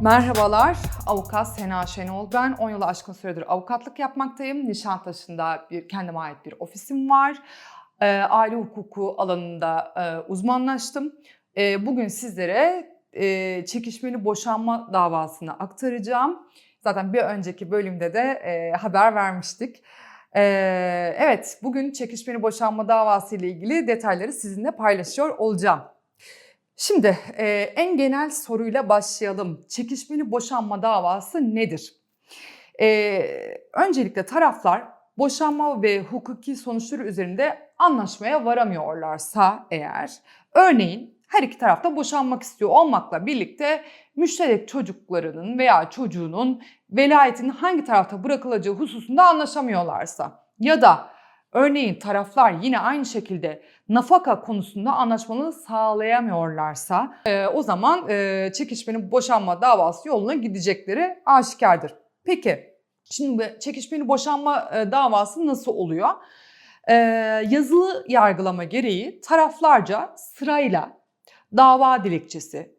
Merhabalar, avukat Sena Şenol ben. 10 yılı aşkın süredir avukatlık yapmaktayım. Nişantaşı'nda bir kendime ait bir ofisim var. Ee, aile hukuku alanında e, uzmanlaştım. Ee, bugün sizlere e, çekişmeli boşanma davasını aktaracağım. Zaten bir önceki bölümde de e, haber vermiştik. Ee, evet, bugün çekişmeli boşanma davası ile ilgili detayları sizinle paylaşıyor olacağım. Şimdi e, en genel soruyla başlayalım. Çekişmeli boşanma davası nedir? E, öncelikle taraflar boşanma ve hukuki sonuçları üzerinde anlaşmaya varamıyorlarsa eğer, örneğin her iki tarafta boşanmak istiyor olmakla birlikte müşterek çocuklarının veya çocuğunun velayetinin hangi tarafta bırakılacağı hususunda anlaşamıyorlarsa ya da Örneğin taraflar yine aynı şekilde nafaka konusunda anlaşmalı sağlayamıyorlarsa e, o zaman e, çekişmenin boşanma davası yoluna gidecekleri aşikardır. Peki şimdi çekişmeli boşanma e, davası nasıl oluyor? E, yazılı yargılama gereği taraflarca sırayla dava dilekçesi,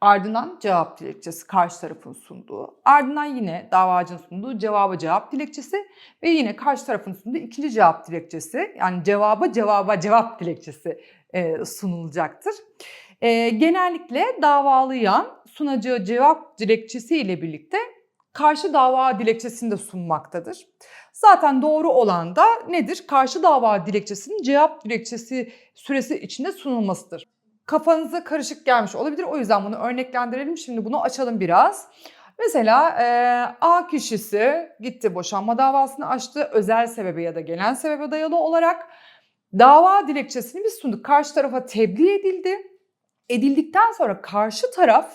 Ardından cevap dilekçesi karşı tarafın sunduğu. Ardından yine davacının sunduğu cevaba cevap dilekçesi ve yine karşı tarafın sunduğu ikinci cevap dilekçesi. Yani cevaba cevaba cevap dilekçesi e, sunulacaktır. E, genellikle davalı yan sunacağı cevap dilekçesi ile birlikte karşı dava dilekçesini de sunmaktadır. Zaten doğru olan da nedir? Karşı dava dilekçesinin cevap dilekçesi süresi içinde sunulmasıdır kafanıza karışık gelmiş olabilir. O yüzden bunu örneklendirelim. Şimdi bunu açalım biraz. Mesela e, A kişisi gitti boşanma davasını açtı. Özel sebebe ya da genel sebebe dayalı olarak dava dilekçesini biz sunduk. Karşı tarafa tebliğ edildi. Edildikten sonra karşı taraf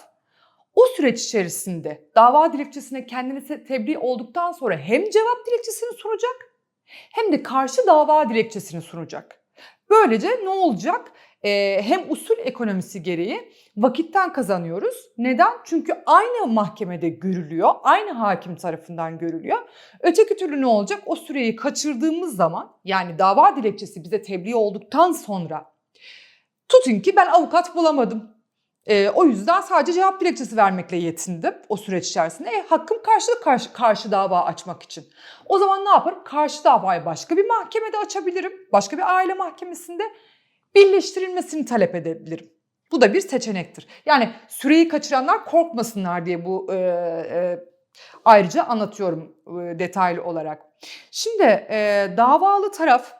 o süreç içerisinde dava dilekçesine kendini tebliğ olduktan sonra hem cevap dilekçesini sunacak hem de karşı dava dilekçesini sunacak. Böylece ne olacak? Ee, hem usul ekonomisi gereği vakitten kazanıyoruz. Neden? Çünkü aynı mahkemede görülüyor, aynı hakim tarafından görülüyor. Öteki türlü ne olacak? O süreyi kaçırdığımız zaman yani dava dilekçesi bize tebliğ olduktan sonra tutun ki ben avukat bulamadım. E, o yüzden sadece cevap dilekçesi vermekle yetindim o süreç içerisinde. E, hakkım karşılık karşı, karşı dava açmak için. O zaman ne yaparım? Karşı davayı başka bir mahkemede açabilirim. Başka bir aile mahkemesinde birleştirilmesini talep edebilirim. Bu da bir seçenektir. Yani süreyi kaçıranlar korkmasınlar diye bu e, e, ayrıca anlatıyorum e, detaylı olarak. Şimdi e, davalı taraf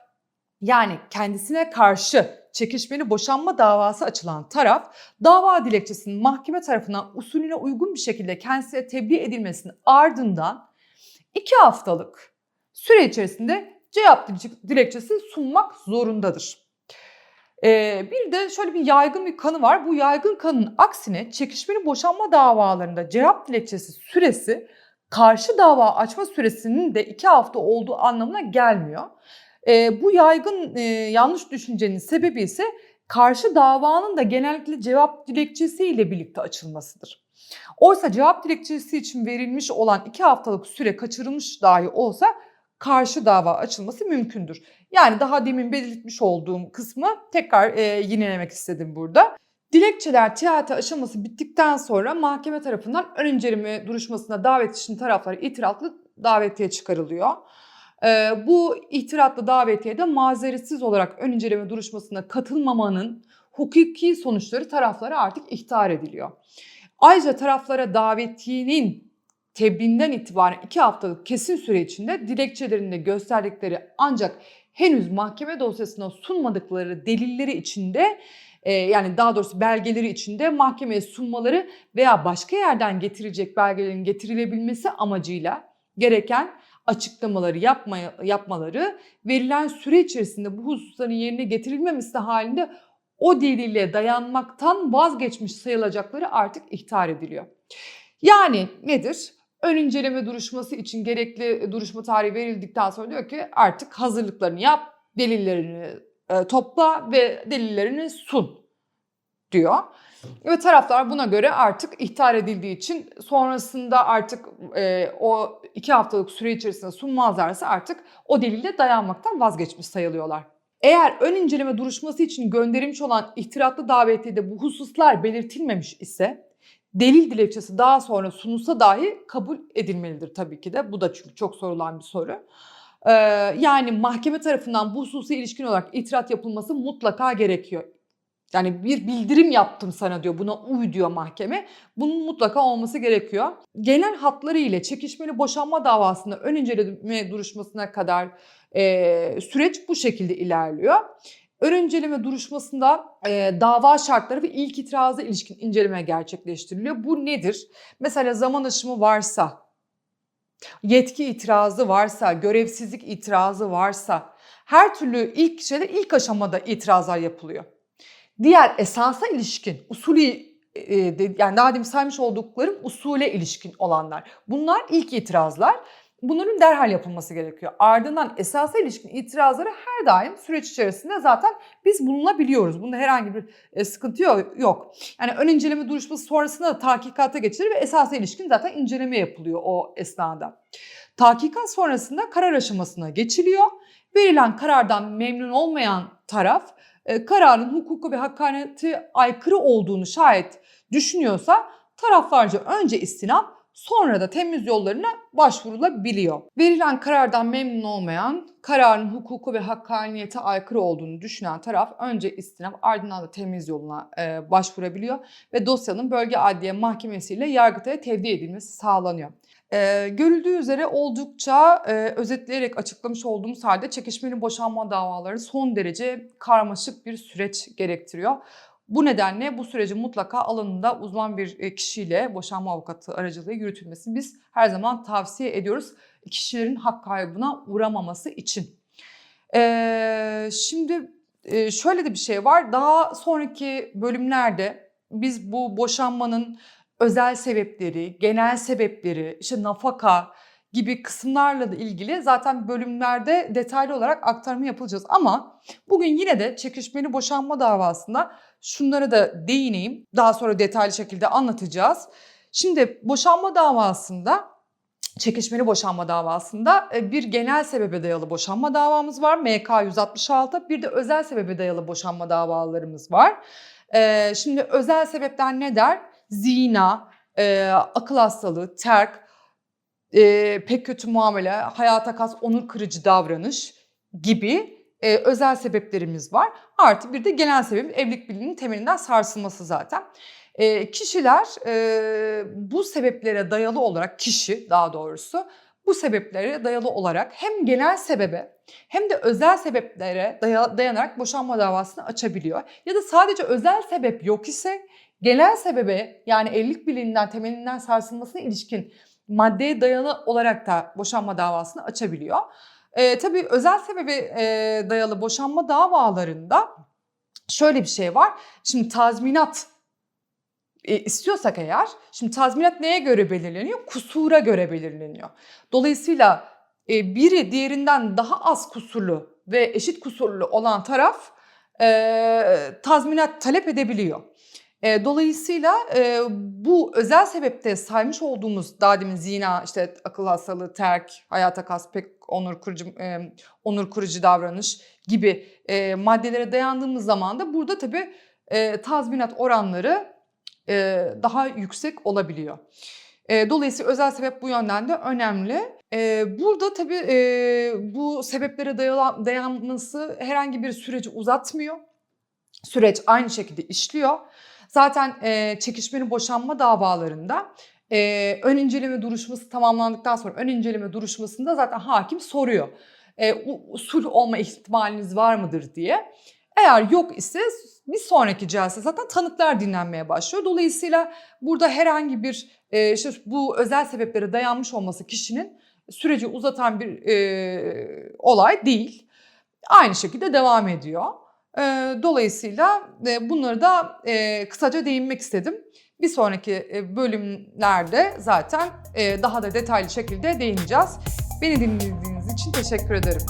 yani kendisine karşı çekişmeli boşanma davası açılan taraf dava dilekçesinin mahkeme tarafından usulüne uygun bir şekilde kendisine tebliğ edilmesinin ardından iki haftalık süre içerisinde cevap dilekçesi sunmak zorundadır. Ee, bir de şöyle bir yaygın bir kanı var. Bu yaygın kanın aksine çekişmeli boşanma davalarında cevap dilekçesi süresi karşı dava açma süresinin de iki hafta olduğu anlamına gelmiyor. E, bu yaygın e, yanlış düşüncenin sebebi ise karşı davanın da genellikle cevap dilekçesi ile birlikte açılmasıdır. Oysa cevap dilekçesi için verilmiş olan iki haftalık süre kaçırılmış dahi olsa karşı dava açılması mümkündür. Yani daha demin belirtmiş olduğum kısmı tekrar e, yinelemek istedim burada. Dilekçeler THT aşaması bittikten sonra mahkeme tarafından ön inceleme duruşmasına davet için taraflar itirazlı davetiye çıkarılıyor. Ee, bu ihtiratlı davetiye de mazeretsiz olarak ön inceleme duruşmasına katılmamanın hukuki sonuçları taraflara artık ihtar ediliyor. Ayrıca taraflara davetiyenin tebliğinden itibaren iki haftalık kesin süre içinde dilekçelerinde gösterdikleri ancak henüz mahkeme dosyasına sunmadıkları delilleri içinde e, yani daha doğrusu belgeleri içinde mahkemeye sunmaları veya başka yerden getirecek belgelerin getirilebilmesi amacıyla gereken açıklamaları yapmaya, yapmaları verilen süre içerisinde bu hususların yerine getirilmemesi halinde o delille dayanmaktan vazgeçmiş sayılacakları artık ihtar ediliyor. Yani nedir? Ön inceleme duruşması için gerekli duruşma tarihi verildikten sonra diyor ki artık hazırlıklarını yap, delillerini e, topla ve delillerini sun diyor. Ve taraflar buna göre artık ihtar edildiği için sonrasında artık e, o iki haftalık süre içerisinde sunmazlarsa artık o delille dayanmaktan vazgeçmiş sayılıyorlar. Eğer ön inceleme duruşması için gönderilmiş olan ihtiratlı davetiyede bu hususlar belirtilmemiş ise delil dilekçesi daha sonra sunulsa dahi kabul edilmelidir tabii ki de. Bu da çünkü çok sorulan bir soru. Ee, yani mahkeme tarafından bu hususa ilişkin olarak itirat yapılması mutlaka gerekiyor. Yani bir bildirim yaptım sana diyor. Buna uy diyor mahkeme. Bunun mutlaka olması gerekiyor. Genel hatları ile çekişmeli boşanma davasında ön inceleme duruşmasına kadar e, süreç bu şekilde ilerliyor. Ön inceleme duruşmasında e, dava şartları ve ilk itiraza ilişkin inceleme gerçekleştiriliyor. Bu nedir? Mesela zaman aşımı varsa, yetki itirazı varsa, görevsizlik itirazı varsa her türlü ilk şeyde ilk aşamada itirazlar yapılıyor. Diğer esasa ilişkin usulü yani daha demin saymış olduklarım usule ilişkin olanlar. Bunlar ilk itirazlar. Bunların derhal yapılması gerekiyor. Ardından esasa ilişkin itirazları her daim süreç içerisinde zaten biz bulunabiliyoruz. Bunda herhangi bir e, sıkıntı yo- yok. Yani ön inceleme duruşması sonrasında da tahkikata geçilir ve esasa ilişkin zaten inceleme yapılıyor o esnada. Tahkikat sonrasında karar aşamasına geçiliyor. Verilen karardan memnun olmayan taraf e, kararın hukuku ve hakkaniyeti aykırı olduğunu şayet düşünüyorsa taraflarca önce istinaf sonra da temiz yollarına başvurulabiliyor. Verilen karardan memnun olmayan, kararın hukuku ve hakkaniyete aykırı olduğunu düşünen taraf önce istinaf ardından da temiz yoluna e, başvurabiliyor ve dosyanın bölge adliye mahkemesiyle yargıtaya tevdi edilmesi sağlanıyor. Ee, görüldüğü üzere oldukça e, özetleyerek açıklamış olduğumuz halde çekişmeli boşanma davaları son derece karmaşık bir süreç gerektiriyor. Bu nedenle bu sürecin mutlaka alanında uzman bir e, kişiyle boşanma avukatı aracılığı yürütülmesini biz her zaman tavsiye ediyoruz. Kişilerin hak kaybına uğramaması için. Ee, şimdi e, şöyle de bir şey var. Daha sonraki bölümlerde biz bu boşanmanın özel sebepleri, genel sebepleri, işte nafaka gibi kısımlarla da ilgili zaten bölümlerde detaylı olarak aktarma yapılacağız. Ama bugün yine de çekişmeli boşanma davasında şunlara da değineyim. Daha sonra detaylı şekilde anlatacağız. Şimdi boşanma davasında çekişmeli boşanma davasında e, bir genel sebebe dayalı boşanma davamız var. MK 166. Bir de özel sebebe dayalı boşanma davalarımız var. Ee, Şimdi özel sebepler ne der? Zina, e, akıl hastalığı, terk, e, pek kötü muamele, hayata kas, onur kırıcı davranış gibi e, özel sebeplerimiz var. Artı bir de genel sebep evlilik birliğinin temelinden sarsılması zaten. E, kişiler e, bu sebeplere dayalı olarak, kişi daha doğrusu bu sebeplere dayalı olarak hem genel sebebe hem de özel sebeplere daya- dayanarak boşanma davasını açabiliyor. Ya da sadece özel sebep yok ise genel sebebe yani evlilik birliğinden temelinden sarsılmasına ilişkin maddeye dayalı olarak da boşanma davasını açabiliyor. Ee, tabii özel sebebe e, dayalı boşanma davalarında şöyle bir şey var. Şimdi tazminat e, istiyorsak eğer, şimdi tazminat neye göre belirleniyor? Kusura göre belirleniyor. Dolayısıyla e, biri diğerinden daha az kusurlu ve eşit kusurlu olan taraf e, tazminat talep edebiliyor. Dolayısıyla bu özel sebepte saymış olduğumuz daha demin zina, işte akıl hastalığı, terk, hayata kas, pek onur kurucu, onur kurucu davranış gibi maddelere dayandığımız zaman da burada tabii tazminat oranları daha yüksek olabiliyor. E, dolayısıyla özel sebep bu yönden de önemli. Burada tabii bu sebeplere dayanması herhangi bir süreci uzatmıyor. Süreç aynı şekilde işliyor. Zaten e, çekişmeli boşanma davalarında e, ön inceleme duruşması tamamlandıktan sonra ön inceleme duruşmasında zaten hakim soruyor. E, u- sulh olma ihtimaliniz var mıdır diye. Eğer yok ise bir sonraki celse zaten tanıklar dinlenmeye başlıyor. Dolayısıyla burada herhangi bir e, işte bu özel sebeplere dayanmış olması kişinin süreci uzatan bir e, olay değil. Aynı şekilde devam ediyor. Dolayısıyla bunları da kısaca değinmek istedim. Bir sonraki bölümlerde zaten daha da detaylı şekilde değineceğiz. Beni dinlediğiniz için teşekkür ederim.